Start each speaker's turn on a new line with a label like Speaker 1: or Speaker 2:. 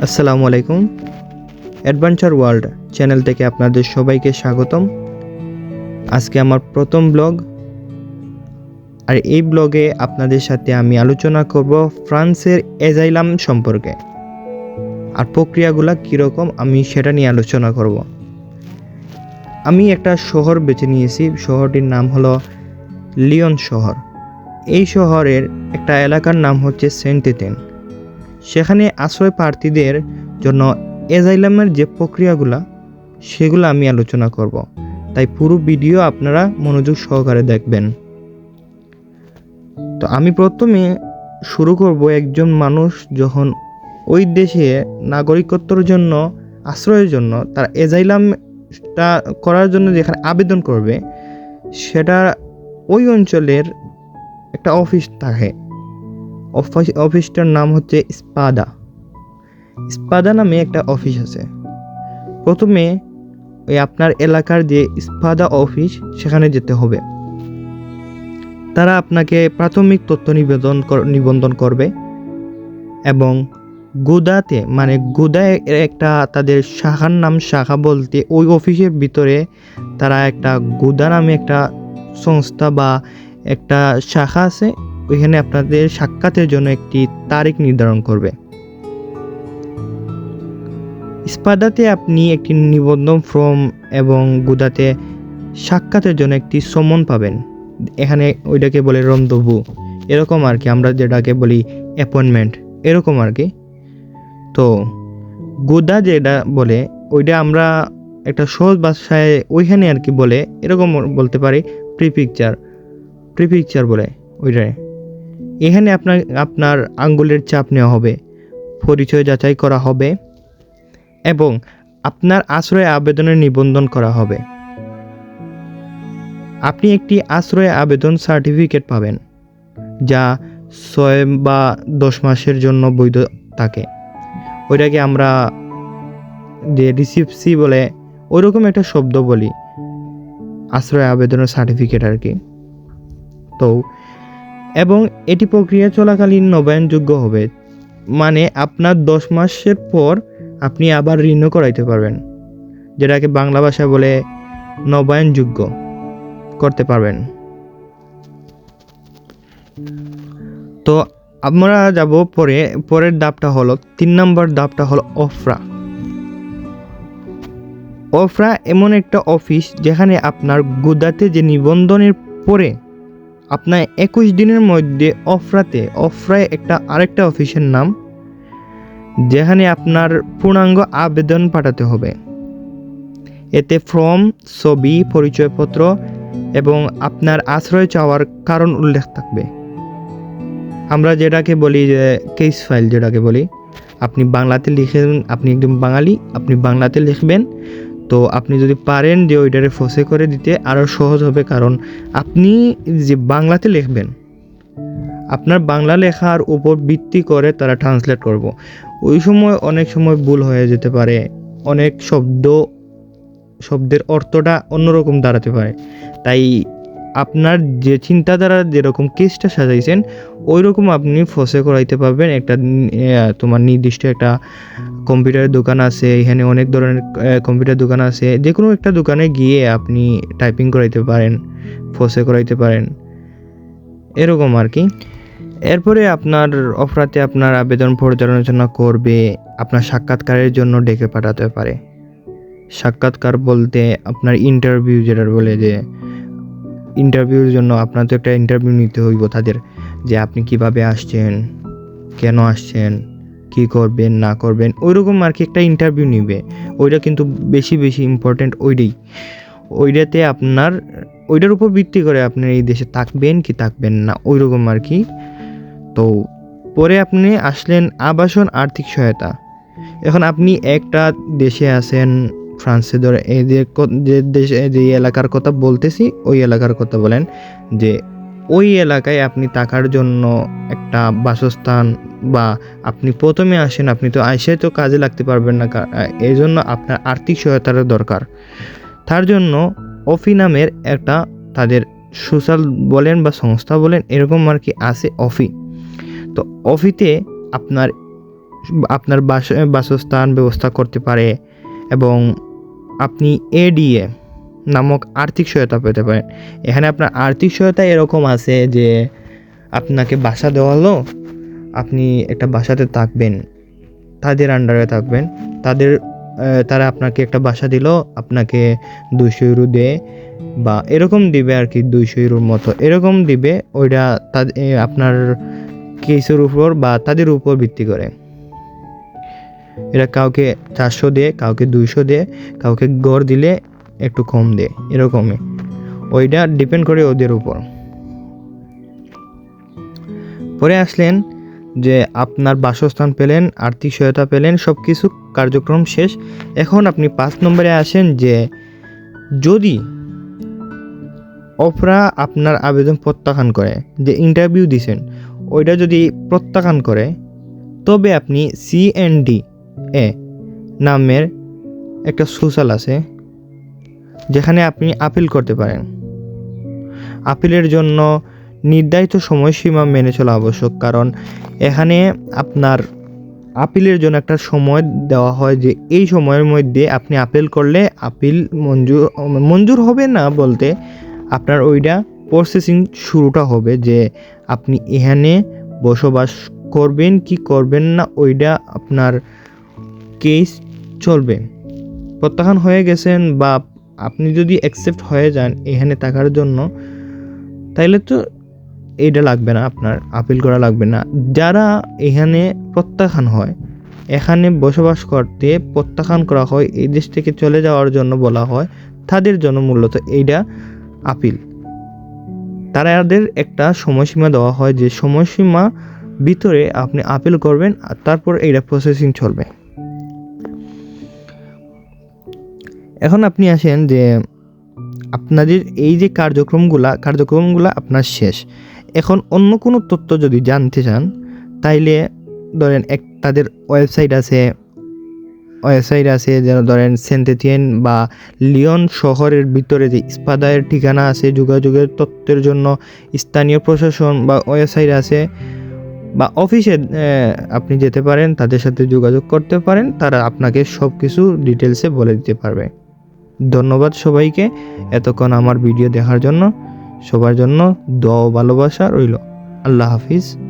Speaker 1: আসসালামু আলাইকুম। Adventure world channel থেকে আপনাদের সবাইকে স্বাগতম। আজকে আমার প্রথম ব্লগ আর এই ব্লগে আপনাদের সাথে আমি আলোচনা করব ফ্রান্সের এজাইলাম সম্পর্কে। আর প্রক্রিয়াগুলো কীরকম আমি সেটা নিয়ে আলোচনা করব। আমি একটা শহর বেছে নিয়েছি। শহরটির নাম হলো লিওন শহর। এই শহরের একটা এলাকার নাম হচ্ছে সেন্টেতেন সেখানে আশ্রয় প্রার্থীদের জন্য এজাইলামের যে প্রক্রিয়াগুলো, সেগুলো আমি আলোচনা করব। তাই পুরো ভিডিও আপনারা মনোযোগ সহকারে দেখবেন। তো আমি প্রথমে শুরু করব একজন মানুষ যখন ওই দেশে নাগরিকত্বর জন্য, আশ্রয়ের জন্য, তার এজাইলামটা করার জন্য যেখানে আবেদন করবে, সেটা ওই অঞ্চলের একটা অফিস থাকে। অফিস অফিসটার নাম হচ্ছে স্পাদা। স্পাদা নামে একটা অফিস আছে। প্রথমে ওই আপনার এলাকার যে স্পাদা অফিস, সেখানে যেতে হবে। তারা আপনাকে প্রাথমিক তথ্য নিবেদন নিবন্ধন করবে এবং গোদাতে মানে গুদায় একটা তাদের শাখার নাম শাখা বলতে ওই অফিসের ভিতরে তারা একটা গোদা নামে একটা সংস্থা বা একটা শাখা আছে। ওইখানে আপনাদের সাক্ষাতের জন্য একটি তারিখ নির্ধারণ করবে। স্পাদাতে আপনি একটি নিবন্ধন ফর্ম এবং গুদাতে সাক্ষাতের জন্য একটি সমন পাবেন। এখানে ওইটাকে বলে রন্দবু এরকম আর কি, আমরা যেটাকে বলি অ্যাপয়েন্টমেন্ট এরকম আর কি। তো গুদা যেটা বলে, ওইটা আমরা একটা সহজ ভাষায় ওইখানে আর কি বলে, এরকম বলতে পারি প্রি পিকচার প্রি পিকচার বলে ওইটাই এখানে আপনার আপনার আঙ্গুলের চাপ নেওয়া হবে, পরিচয় যাচাই করা হবে, এবং আপনার আশ্রয় আবেদনের নিবন্ধন করা হবে। আপনি একটি আশ্রয় আবেদন সার্টিফিকেট পাবেন, যা ছয় বা দশ মাসের জন্য বৈধ থাকে। ওইটাকে আমরা যে রিসিপসি বলে, ওইরকম একটা শব্দ বলি, আশ্রয় আবেদনের সার্টিফিকেট আর কি। তো এবং এটি প্রক্রিয়া চলাকালীন নবায়নযোগ্য হবে মানে আপনার দশ মাসের পর আপনি আবার রিনিউ করাইতে পারবেন, যেটাকে বাংলা ভাষায় বলে নবায়নযোগ্য করতে পারবেন। তো আমরা যাব পরে, পরের ধাপটা হলো, তিন নম্বর ধাপটা হলো অফরা। অফরা এমন একটা অফিস যেখানে আপনার গুদাতে যে নিবন্ধনের পরে আপনার একুশ দিনের মধ্যে অফরাতে অফরায় একটা আরেকটা অফিসের নাম, যেখানে আপনার পূর্ণাঙ্গ আবেদন পাঠাতে হবে। এতে ফর্ম, ছবি, পরিচয়পত্র এবং আপনার আশ্রয় চাওয়ার কারণ উল্লেখ থাকবে। আমরা যেটাকে বলি যে কেস ফাইল যেটাকে বলি, আপনি বাংলাতে লিখেন, আপনি একদম বাঙালি, আপনি বাংলাতে লিখবেন তো আপনি যদি পারেন যে ওইটারে ফসে করে দিতে আরও সহজ হবে, কারণ আপনি যে বাংলাতে লিখবেন, আপনার বাংলা লেখার উপর ভিত্তি করে তারা ট্রান্সলেট করব। ওই সময় অনেক সময় ভুল হয়ে যেতে পারে, অনেক শব্দ, শব্দের অর্থটা অন্যরকম দাঁড়াতে পারে। তাই আপনার যে চিন্তাধারা যেরকম কেসটা সাজাইছেন ওই রকম আপনি ফসে করাইতে পারবেন। একটা তোমার নির্দিষ্ট একটা কম্পিউটারের দোকান আছে, এখানে অনেক ধরনের কম্পিউটার দোকান আছে। যে কোনো একটা দোকানে গিয়ে আপনি টাইপিং করাইতে পারেন ফসে করাইতে পারেন। এরকম আর কি। এরপরে আপনার অফরাতে আপনার আবেদন পর্যালোচনা করবে, আপনার সাক্ষাৎকারের জন্য ডেকে পাঠাতে পারে। সাক্ষাৎকার বলতে আপনার ইন্টারভিউ যেটা বলে যে ইন্টারভিউর জন্য আপনার তো একটা ইন্টারভিউ নিতে হইব তাদের। যে আপনি কীভাবে আসছেন, কেন আসছেন, কি করবেন, না করবেন, ওইরকম আর কি একটা ইন্টারভিউ নিবে। ওইটা কিন্তু বেশি বেশি ইম্পর্ট্যান্ট ওইটাই। ওইটাতে আপনার, ওইটার উপর ভিত্তি করে আপনি এই দেশে থাকবেন কি থাকবেন না, ওইরকম আর কি। তো, পরে আপনি আসলেন আবাসন আর্থিক সহায়তা। এখন আপনি একটা দেশে আছেন, ফ্রান্সে ধরে, এই যে দেশে যে এলাকার কথা বলতেছি, ওই এলাকার কথা বলেন যে ওই এলাকায় আপনি থাকার জন্য একটা বাসস্থান বা আপনি প্রথমে আসেন, আপনি তো আইসে তো কাজে লাগতে পারবেন না এই জন্য আপনার আর্থিক সহায়তার দরকার। তার জন্য অফি নামের একটা তাদের সোশ্যাল বলেন বা সংস্থা বলেন, এরকম আর কি আছে অফি। তো অফিতে আপনার আপনার বাস বাসস্থান ব্যবস্থা করতে পারে এবং আপনি এডিএ নামক আর্থিক সহায়তা পেতে পারেন। এখানে আপনার আর্থিক সহায়তা এরকম আছে যে, আপনাকে বাসা দেওয়া হলো আপনি একটা বাসাতে থাকবেন, তাদের আন্ডারে থাকবেন, তাদের তারা আপনাকে একটা বাসা দিল, আপনাকে দুইশো ইউরো দেয় বা এরকম দিবে আর কি দুইশো ইউরোর মতো। এরকম দিবে, ওইটা আপনার কেসের উপর বা তাদের উপর ভিত্তি করে। এরা কাউকে চারশো দিয়ে, কাউকে দুইশো দিয়ে, কাউকে গড় দিলে একটু কম দেয় এরকমই। ওইটা ডিপেন্ড করে ওদের উপর। পরে আসলেন যে আপনার বাসস্থান পেলেন, আর্থিক সহায়তা পেলেন সব কিছু কার্যক্রম শেষ। এখন আপনি পাঁচ নম্বরে আসেন যে যদি অপরা আপনার আবেদন প্রত্যাখ্যান করে, যে ইন্টারভিউ দিছেন, ওইটা যদি প্রত্যাখ্যান করে, তবে আপনি সিএনডি এ নামের একটা সোশ্যাল আছে। যেখানে আপনি আপিল করতে পারেন। আপিলের জন্য নির্ধারিত সময়সীমা মেনে চলা আবশ্যক, কারণ এখানে আপনার আপিলের জন্য একটা সময় দেওয়া হয় যে এই সময়ের মধ্যে আপনি আপিল করলে আপিল মঞ্জুর মঞ্জুর হবে না বলতে আপনার ওইটা প্রসেসিং শুরুটা হবে যে আপনি এখানে বসবাস করবেন, কি করবেন না ওইটা আপনার কেস চলবে। প্রত্যাখ্যান হয়ে গেছেন বা আপনি যদি অ্যাকসেপ্ট হয়ে যান এখানে থাকার জন্য, তাইলে তো এইটা লাগবে না, আপনার আপিল করা লাগবে না। যারা এখানে প্রত্যাখ্যান হয়, এখানে বসবাস করতে প্রত্যাখ্যান করা হয়, এই দেশ থেকে চলে যাওয়ার জন্য বলা হয়, তাদের জন্য মূলত এইটা আপিল তাদের একটা সময়সীমা দেওয়া হয়, যে সময়সীমা ভিতরে আপনি আপিল করবেন, আর তারপর এইটা প্রসেসিং চলবে। এখন আপনি আসেন যে আপনাদের এই যে কার্যক্রমগুলা কার্যক্রমগুলা আপনার শেষ। এখন অন্য কোনো তথ্য যদি জানতে চান, তাইলে ধরেন এক, তাদের ওয়েবসাইট আছে ওয়েবসাইট আছে যেন ধরেন সেন্টেটিয়েন বা লিওন শহরের ভিতরে যে ইস্পাদায়ের ঠিকানা আছে, যোগাযোগের তথ্যের জন্য স্থানীয় প্রশাসন বা ওয়েবসাইট আছে বা অফিসে আপনি যেতে পারেন, তাদের সাথে যোগাযোগ করতে পারেন, তারা আপনাকে সব কিছু ডিটেলসে বলে দিতে পারবে। ধন্যবাদ সবাইকে এতক্ষণ আমার ভিডিও দেখার জন্য। সবার জন্য দোয়া ভালোবাসা রইল। আল্লাহ হাফিজ।